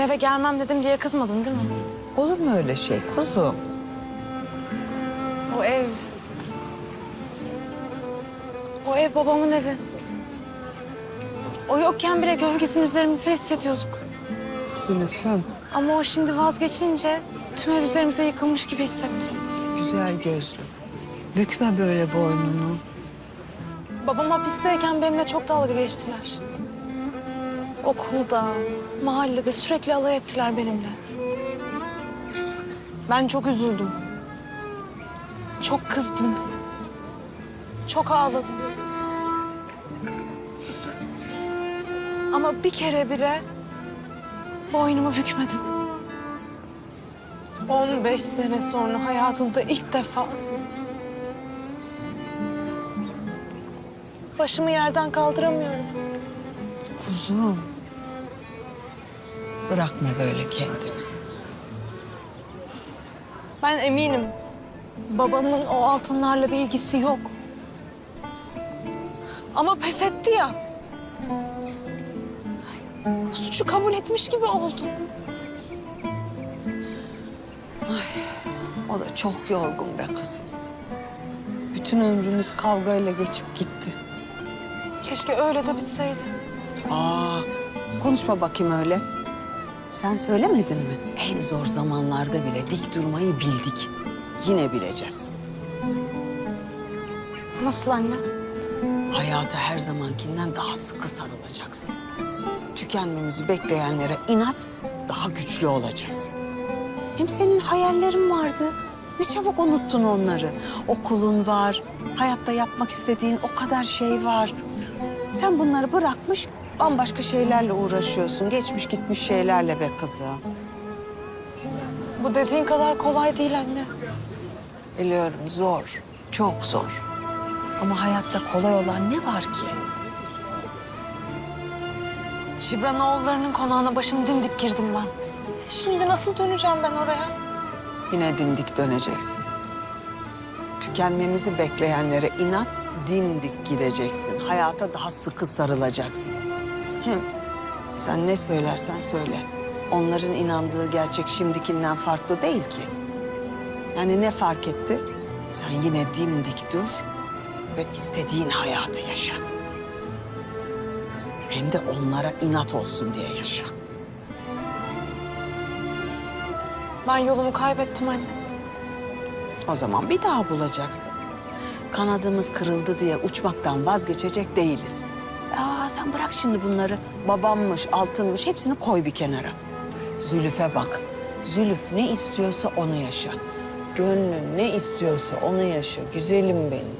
Ben eve gelmem dedim diye kızmadın değil mi? Olur mu öyle şey kuzum? O ev... O ev babamın evi. O yokken bile gölgesini üzerimizde hissediyorduk. Zülüfüm, Ama o şimdi vazgeçince tüm ev üzerimize yıkılmış gibi hissettim. güzel gözlü. Bükme böyle boynunu. Babam hapisteyken benimle çok dalga geçtiler. Okulda, mahallede sürekli alay ettiler benimle. Ben çok üzüldüm. Çok kızdım. Çok ağladım. Ama bir kere bile boynumu bükmedim. 15 sene sonra hayatımda ilk defa başımı yerden kaldıramıyorum. Kuzum. Bırakma böyle kendini. Ben eminim babamın o altınlarla bir ilgisi yok. Ama pes etti ya. Suçu kabul etmiş gibi oldu. O da çok yorgun be kızım. Bütün ömrümüz kavgayla geçip gitti. Keşke öyle de bitseydi. Aa, konuşma bakayım öyle. Sen söylemedin mi? En zor zamanlarda bile dik durmayı bildik. Yine bileceğiz. Nasıl anne? Hayata her zamankinden daha sıkı sarılacaksın. Tükenmemizi bekleyenlere inat, daha güçlü olacağız. Hem senin hayallerin vardı. Ne çabuk unuttun onları. Okulun var, hayatta yapmak istediğin o kadar şey var. Sen bunları bırakmış, bambaşka şeylerle uğraşıyorsun. Geçmiş gitmiş şeylerle be kızım. Bu dediğin kadar kolay değil anne. Biliyorum zor, çok zor. Ama hayatta kolay olan ne var ki? Şibranoğullarının konağına başım dimdik girdim ben. Şimdi nasıl döneceğim ben oraya? Yine dimdik döneceksin. Tükenmemizi bekleyenlere inat, dimdik gideceksin. Hayata daha sıkı sarılacaksın. Hem sen ne söylersen söyle. Onların inandığı gerçek şimdikinden farklı değil ki. Yani ne fark etti? Sen yine dimdik dur ve istediğin hayatı yaşa. Hem de onlara inat olsun diye yaşa. Ben yolumu kaybettim anne. O zaman bir daha bulacaksın. Kanadımız kırıldı diye uçmaktan vazgeçecek değiliz. Aa sen bırak şimdi bunları. Babammış, altınmış hepsini koy bir kenara. Zülüf'e bak. Zülüf ne istiyorsa onu yaşa. Gönlün ne istiyorsa onu yaşa. Güzelim benim.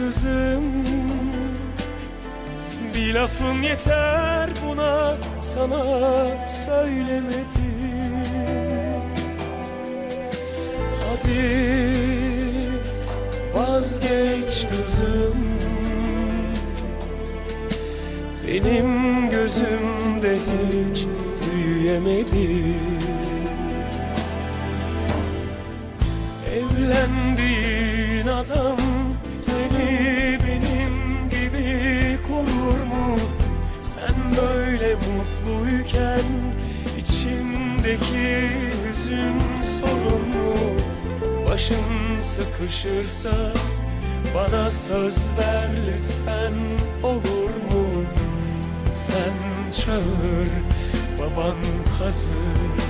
kızım. Bir lafın yeter buna sana söylemedim. Hadi vazgeç kızım. Benim gözümde hiç büyüyemedin. Evlendiğin adam Mutluyken içimdeki hüzün mu? Başın sıkışırsa bana söz ver lütfen olur mu? Sen çağır baban hazır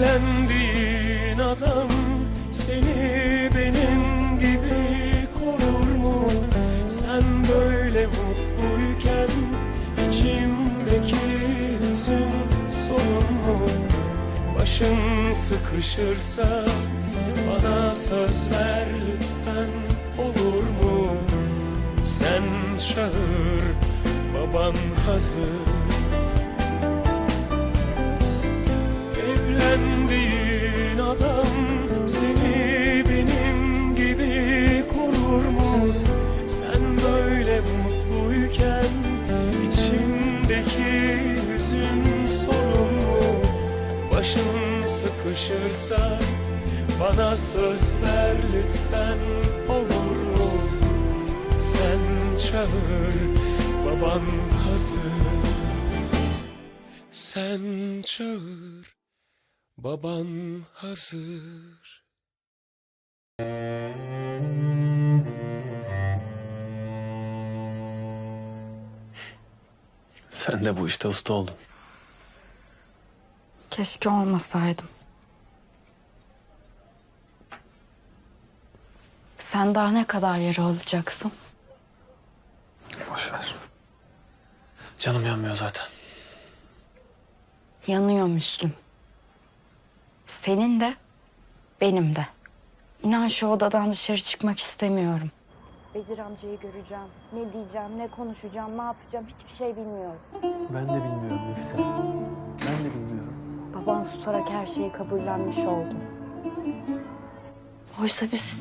Evlendiğin adam seni benim gibi korur mu? Sen böyle mutluyken içimdeki hüzün sorun mu? Başın sıkışırsa bana söz ver lütfen olur mu? Sen çağır baban hazır Evlendiğin adam seni benim gibi korur mu? Sen böyle mutluyken içimdeki hüzün sorun mu? Başın sıkışırsa bana söz ver lütfen olur mu? Sen çağır baban hazır Sen çağır Baban hazır. Sen de bu işte usta oldun. Keşke olmasaydım. Sen daha ne kadar yara alacaksın? Boş ver. Canım yanmıyor zaten. Yanıyor Müslüm. Senin de, benim de. İnan şu odadan dışarı çıkmak istemiyorum. Bedir amcayı göreceğim. Ne diyeceğim, ne konuşacağım, ne yapacağım hiçbir şey bilmiyorum. Ben de bilmiyorum Nefise. Ben de bilmiyorum. Baban susarak her şeyi kabullenmiş oldu. Oysa biz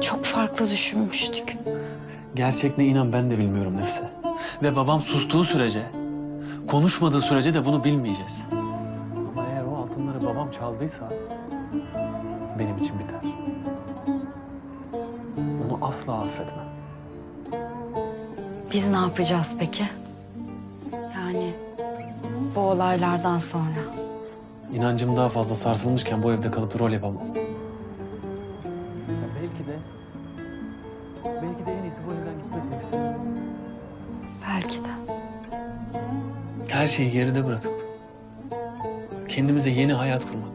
çok farklı düşünmüştük. Gerçek ne inan ben de bilmiyorum Nefise. Ve babam sustuğu sürece, konuşmadığı sürece de bunu bilmeyeceğiz. Çaldıysa benim için biter. Onu asla affetmem. Biz ne yapacağız peki? Yani bu olaylardan sonra. İnancım daha fazla sarsılmışken bu evde kalıp rol yapamam. belki de belki de en iyisi bu evden gitmek. Belki de. Her şeyi geride bırakıp kendimize yeni hayat kurmak.